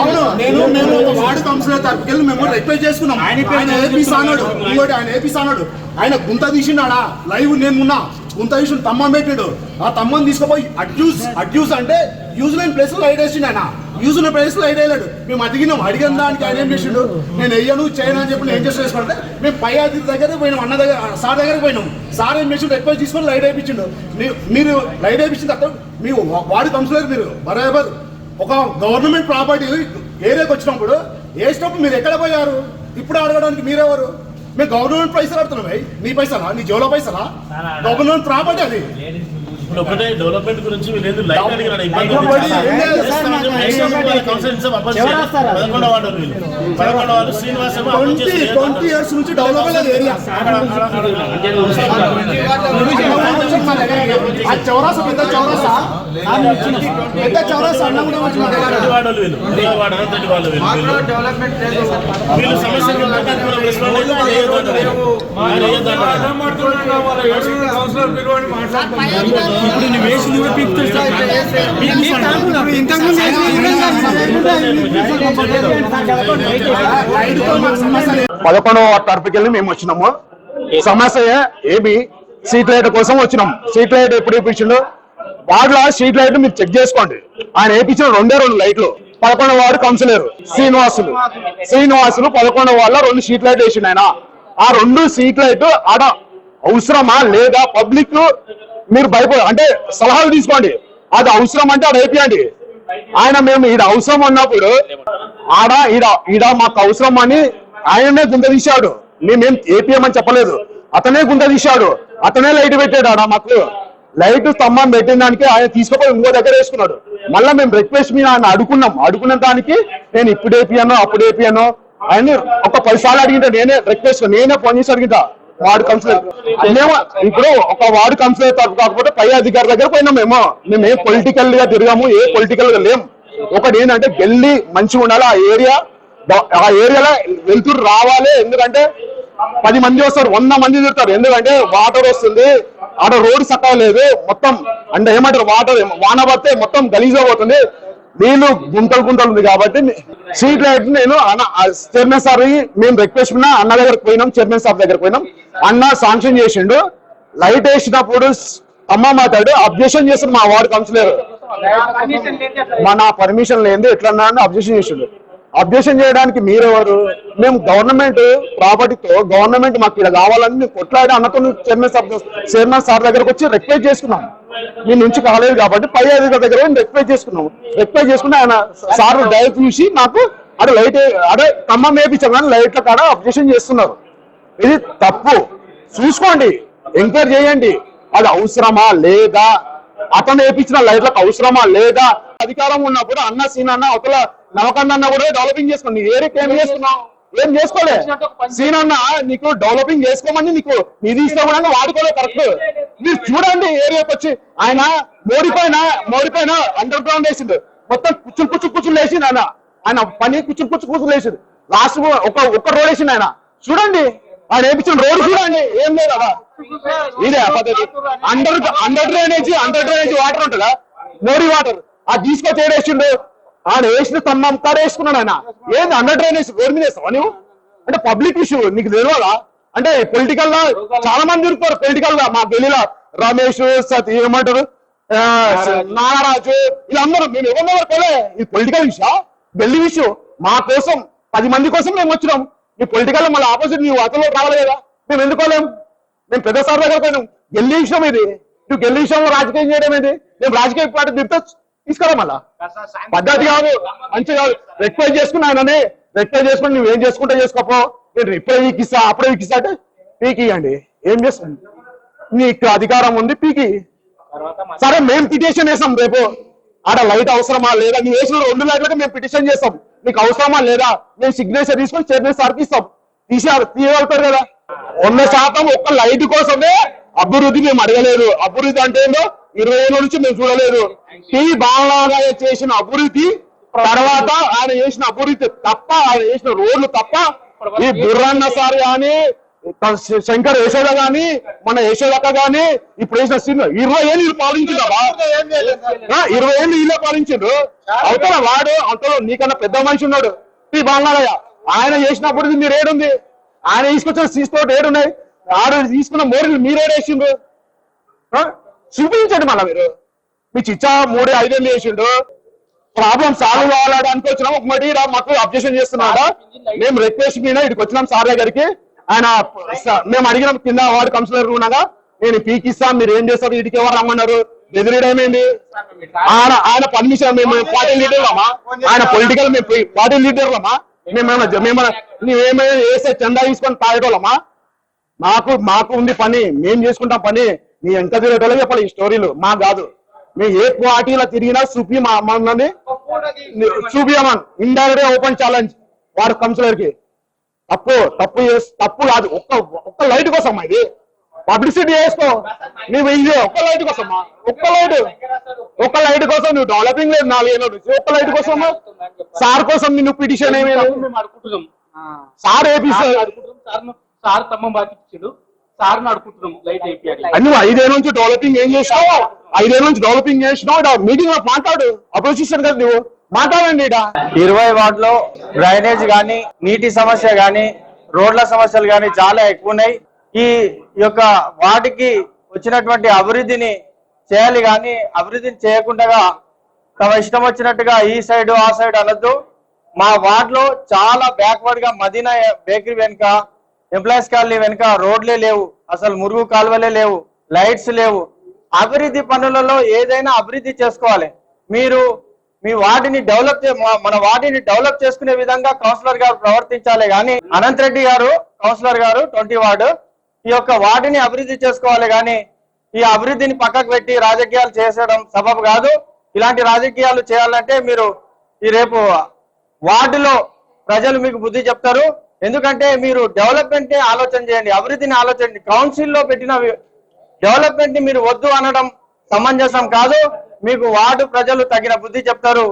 అవును. నేను మేము ఒక వార్డు కౌన్సిలర్ తరపుకి వెళ్ళి మేము రిక్వెస్ట్ చేసుకున్నాం. ఆయన ఏపీ సానాడు ఇంకోటి ఆయన ఏపీ సానాడు ఆయన గుంత తీసిండాడా? లైవ్ నేను ఉన్నా. గుంత తీసి తమ్మం పెట్టిండు. ఆ తమ్మని తీసుకుపోయి అడ్యూస్ అడ్యూస్ అంటే యూజ్ లేని ప్లేస్ లైట్ వేసిండు ఆయన. యూజ్ ఉన్న ప్లేస్ లైట్ వేయలేడు. మేము అడిగినాం అడిగిన దానికి ఆయన ఏం చేసిండు? నేను వెయ్యను చేయను అని చెప్పి నేను చేసి చేసుకుంటే మేము పై అధికారి దగ్గర పోయినాం అన్న దగ్గర సార్ దగ్గరికి పోయినాం. సార్ ఏం చేసిండు? రిక్వెస్ట్ తీసుకొని లైట్ వేయించిండు. మీరు లైట్ వేయించిన తర్వాత మీ వార్డు కౌన్సిలర్ మీరు బరాబర్ ఒక గవర్నమెంట్ ప్రాపర్టీ ఏరియాకి వచ్చినప్పుడు వేసినప్పుడు మీరు ఎక్కడ పోయారు ఇప్పుడు అడగడానికి మీరెవరు మేము గవర్నమెంట్ పైసలు అడుగుతున్నాం భయ్. నీ పైసలా నీ జోలో పైసలా గవర్నమెంట్ ప్రాపర్టీ అది ఇప్పుడు ఒకటే డెవలప్మెంట్ గురించి వీళ్ళు లైట్ అడిగినాడు ఇబ్బంది. పదకొండవ వీళ్ళు. పదకొండవ శ్రీనివాస్ నుంచి ఏరియా ఆ చౌరాసా పెద్ద చౌరాసా? పెద్ద చౌరాసా అన్న వీళ్ళు. పదకొండవ తరపుకి వెళ్ళి మేము వచ్చినాము. సమస్య ఏమి సీట్ లైట్ కోసం వచ్చినాం. సీట్ లైట్ ఎప్పుడు వేయించిండు వాటిలో సీట్ లైట్ మీరు చెక్ చేసుకోండి. ఆయన వేయించిన రెండే రెండు లైట్లు పదకొండవ వాడు కౌన్సిలర్ శ్రీనివాసులు. శ్రీనివాసులు పదకొండవ వాళ్ళ రెండు సీట్ లైట్ వేసిండు ఆయన. ఆ రెండు సీట్ లైట్ ఆడ అవసరమా లేదా? పబ్లిక్ మీరు భయపడ అంటే సలహాలు తీసుకోండి. అది అవసరం అంటే ఆడ అయిపోయండి. ఆయన మేము ఈడ అవసరం అన్నప్పుడు ఆడ ఈడ ఈడ మాకు అవసరం అని ఆయనే గుంత తీశాడు. మేమేం ఏపీఎం అని చెప్పలేదు. అతనే గుంత తీశాడు. అతనే లైట్ పెట్టాడు ఆడ మాకు. లైట్ స్తంభం పెట్టిన దానికి ఆయన తీసుకుపోయి ఇంకో దగ్గర వేసుకున్నాడు. మళ్ళీ మేము రిక్వెస్ట్ మీద ఆయన అడుగున్నాం. అడుగున్న దానికి నేను ఇప్పుడు ఏపీఎనో అప్పుడు ఏపీఎనో ఆయన ఒక పది సార్లు అడిగింటా నేనే రిక్వెస్ట్ నేనే ఫోన్ చేసి అడిగింటా వార్డు కౌన్సిలర్. మేము ఇప్పుడు ఒక వార్డు కౌన్సిలర్ తరపు కాకపోతే పై అధికారి దగ్గర పోయినాం మేము. మేము ఏ పొలిటికల్గా తిరిగాము ఏ పొలిటికల్గా లేము ఒకటి ఏంటంటే గెల్లి మంచిగా ఉండాలి. ఆ ఏరియా ఆ ఏరియాలో వెళ్తురు రావాలి. ఎందుకంటే పది మంది వస్తారు వంద మంది తిరుగుతారు ఎందుకంటే వాటర్ వస్తుంది ఆడ రోడ్ చక్కగా లేదు మొత్తం అంటే ఏమంటారు వాటర్ వాన పడితే మొత్తం గలీజ్ పోతుంది. నీళ్ళు గుంతలు గుంతలు ఉంది కాబట్టి సీట్ లైట్ నేను అన్న చైర్మన్ సార్ మేము రిక్వెస్ట్ ఉన్నా అన్న దగ్గరకు పోయినాం చైర్మన్ సార్ దగ్గరకు పోయినాం. అన్న శాంక్షన్ చేసిండు. లైట్ వేసినప్పుడు అమ్మ మాట్లాడు అబ్జెక్షన్ చేస్తాడు మా వార్డు కౌన్సిలర్ మన పర్మిషన్ లేని ఎట్లా అబ్జెక్షన్ చేసిండు. అబ్జెక్షన్ చేయడానికి మీరెవరు? మేము గవర్నమెంట్ ప్రాపర్టీతో గవర్నమెంట్ మాకు ఇలా కావాలని మేము కొట్లాడి అన్నతో చైర్మన్ సార్ చైర్మన్ సార్ దగ్గరకు వచ్చి రిక్వెస్ట్ చేసుకున్నాం. మీ నుంచి కాలేదు కాబట్టి పై అధికారి దగ్గర రిక్వెస్ట్ చేసుకున్నాం. రిక్వెస్ట్ చేసుకుని ఆయన సార్ డైరెక్ట్ చూసి నాకు అదే లైట్ అదే ఖమ్మం వేపించాం కానీ లైట్ల కాడ అబ్జెక్షన్ చేస్తున్నారు. ఇది తప్పు. చూసుకోండి. ఎంక్వైరీ చేయండి. అది అవసరమా? లేదా? అతను వేపించిన లైట్లకు అవసరమా? లేదా? అధికారం ఉన్నప్పుడు అన్న సీన్ అన్న అవతల నవకన్న అన్న కూడా డెవలపింగ్ చేసుకోండి ఏరియా ఏరియాకి ఏం చేస్తున్నావు? ఏం చేసుకోలే? సీన్ అన్న నీకు డెవలపింగ్ చేసుకోమని నీకు నిధి ఇస్తా కూడా వాడుకోలేదు కరెక్ట్ మీరు చూడండి ఏరియాకి వచ్చి ఆయన మోడిపోయిన మోడిపోయిన అండర్ గ్రౌండ్ వేసిండు. మొత్తం కుచ్చులు కుచ్చు కుచ్చులు వేసిండు ఆయన. ఆయన పని కుచ్చులు కుచ్చు కుచ్చులు వేసిండు. లాస్ట్ ఒక ఒక్క రోడ్ వేసిండు ఆయన. చూడండి ఆయన వేపించిన రోడ్ చూడండి ఏం లేదు అలా ఇదే పద్ధతి. Under under drainage under drainage water ఉంటుందా? మోడీ వాటర్ ఆ తీసుకొచ్చి ఏడేసిండు ఆడ వేసిన తన్నాం కాడ వేసుకున్నాడు ఆయన. ఏంది అండర్ డ్రైనేజ్ రోడ్ మీద వేస్తావా నువ్వు అంటే పబ్లిక్ ఇష్యూ నీకు తెలియదా? అంటే పొలిటికల్గా చాలా మంది తిరుగుతారు పొలిటికల్గా. మా గెలిలా రమేష్ సతీ ఏమంటారు? ఆ, నాగరాజు వీళ్ళందరూ మేము ఎవరు పోలే ఇది పొలిటికల్ ఇష్యూ గెల్లి విషయం మా కోసం పది మంది కోసం మేము వచ్చినాం. ఈ పొలిటికల్ మళ్ళీ ఆపోజిట్ నీ అతలో రావాలి కదా. మేము ఎందుకోలేం మేము పెద్ద సార్ దగ్గర పోయినాం. గెల్లి విషయం ఇది నువ్వు గెల్లి విషయంలో రాజకీయం చేయడం ఏంటి మేము రాజకీయ పార్టీ తిరిగితే. తీసుకురా మళ్ళా. పద్ధతి కాదు మంచి కాదు. రిక్వెస్ట్ చేసుకున్నా ఆయననే. రిక్వెస్ట్ చేసుకుని నువ్వు ఏం చేసుకుంటే చేసుకోపో. నేను ఇప్పుడే వీక్ ఇస్తా అప్పుడే వీక్ ఇస్తా అంటే పీకి అండి ఏం చేస్తాం? నీకు అధికారం ఉంది పీకి. సరే మేము పిటిషన్ వేసాం రేపు. ఆడ లైట్ అవసరమా లేదా? నువ్వు వేసిన రెండు లైట్లకి మేము పిటిషన్ చేస్తాం. నీకు అవసరమా లేదా? మేము సిగ్నేచర్ తీసుకొని చైర్మన్ సార్కి ఇస్తాం. తీసారు తీయగలుగుతారు కదా. వంద శాతం ఒక్క లైట్ కోసమే అభివృద్ధి మేము అడగలేదు. అభివృద్ధి అంటే ఏందో ఇరవై ఏళ్ళ నుంచి మేము చూడలేదు. టీ బాలగా చేసిన అభివృద్ధి తర్వాత ఆయన చేసిన అభివృద్ధి తప్ప ఆయన చేసిన రోడ్లు తప్ప ఈ బుర్రన్న సార్ కానీ శంకర్ యశోద గాని మన యశోదక్క గాని ఇప్పుడు వేసిన సినిమా ఇరవై ఏళ్ళు వీళ్ళు పాలించిందా ఇరవై ఏళ్ళు వీళ్ళే పాలించిండు అవతల వాడు అంతలో నీకన్నా పెద్ద మనిషి ఉన్నాడు. ఈ బాలనాడయ్య ఆయన చేసినప్పుడు మీరు ఏడుంది ఆయన తీసుకొచ్చిన సీస్తోటి ఏడున్నాయి. ఆడు తీసుకున్న మోరీలు ఆ? చూపించండి మళ్ళా మీరు. మీ చిచ్చా మూడు ఐదేళ్ళు చేసిండు. ప్రాబ్లం సాల్వ్ కావాలని అనుకొచ్చినాం ఒక మటి మాకు అబ్జెక్షన్ చేస్తున్నాడా? మేము రిక్వెస్ట్ మీద ఇక్కడికి వచ్చినాం సార్ దగ్గరికి. ఆయన మేము అడిగినాం కింద వార్డు కౌన్సిలర్ ఉన్నాగా నేను పీకిస్తాం మీరు ఏం చేస్తారు ఇటుకి ఎవరు రమ్మన్నారు? బెదిరియడమేంది ఆయన ఆయన పర్మిషన్ మేము పార్టీ లీడర్లమా? ఆయన పొలిటికల్ మేము పార్టీ లీడర్లమా? మేమేమన్నా మేమన్నా నువ్వేమైనా వేస్తే చందా తీసుకొని తాగేటోళ్ళమా? మాకు మాకు ఉంది పని మేం చేసుకుంటాం పని. నీ ఎంత తిరిగేటోళ్ళకి చెప్పాలి ఈ స్టోరీలు? మా కాదు. మేము ఏ పార్టీలో తిరిగినా చూపి మా మమ్మల్ని చూపియమన్ ఇండైరెక్ట్ ఓపెన్ ఛాలెంజ్ వాడు కౌన్సిలర్కి తప్పు తప్పు చేస్ తప్పు కాదు. ఒక్క ఒక్క లైట్ కోసం ఇది? పబ్లిసిటీ చేసుకో. నువ్వు ఇది ఒక్క లైట్ కోసమా? ఒక్క లైట్ ఒక్క లైట్ కోసం నువ్వు డెవలపింగ్ లేదు నాలుగేళ్ళ నుంచి. ఒక్క లైట్ కోసం సార్ కోసం నువ్వు పిటిషన్ అడుకుంటున్నాం సార్ అడుకుంటున్నాం సార్ తమ్మం బాకిచ్చాడు సార్ అడుకుంటున్నాం లైట్ అయిపోయాడు. అని నువ్వు ఐదేళ్ళ నుంచి డెవలపింగ్ ఏం చేసినావు? ఐదేళ్ళ నుంచి డెవలపింగ్ చేసినావు? ఇక్కడ మీటింగ్లో మాట్లాడు. అపోజిషన్ కదా నువ్వు. మాట్లాడండి ఇడ. ఇరవై వార్డులో డ్రైనేజ్ గాని నీటి సమస్య గాని రోడ్ల సమస్యలు గాని చాలా ఎక్కువ ఉన్నాయి. ఈ యొక్క వాటికి వచ్చినటువంటి అభివృద్ధిని చేయాలి గాని అభివృద్ధిని చేయకుండా తమ ఇష్టం వచ్చినట్టుగా ఈ సైడ్ ఆ సైడ్ అనొద్దు. మా వార్డులో చాలా బ్యాక్వర్డ్గా మదీనా బేకరీ వెనుక ఎంప్లాయీస్ కాలనీ వెనుక రోడ్లే లేవు అసలు మురుగు కాలువలే లేవు లైట్స్ లేవు. అభివృద్ధి పనులలో ఏదైనా అభివృద్ధి చేసుకోవాలి. మీరు మీ వార్డుని డెవలప్ చే- మన వార్డుని డెవలప్ చేసుకునే విధంగా కౌన్సిలర్ గారు ప్రవర్తించాలి కానీ అనంత్ రెడ్డి గారు కౌన్సిలర్ గారు ట్వంటీ వార్డు ఈ యొక్క వార్డుని అభివృద్ధి చేసుకోవాలి కానీ ఈ అభివృద్ధిని పక్కకు పెట్టి రాజకీయాలు చేసడం సబబు కాదు. ఇలాంటి రాజకీయాలు చేయాలంటే మీరు ఈ రేపు వార్డులో ప్రజలు మీకు బుద్ధి చెప్తారు. ఎందుకంటే మీరు డెవలప్మెంట్ ఆలోచన చేయండి అభివృద్ధిని ఆలోచన కౌన్సిల్లో పెట్టిన డెవలప్మెంట్ని మీరు వద్దు అనడం సమంజసం కాదు. మీకు వార్డు ప్రజలు తగిన బుద్ధి చెప్తారు.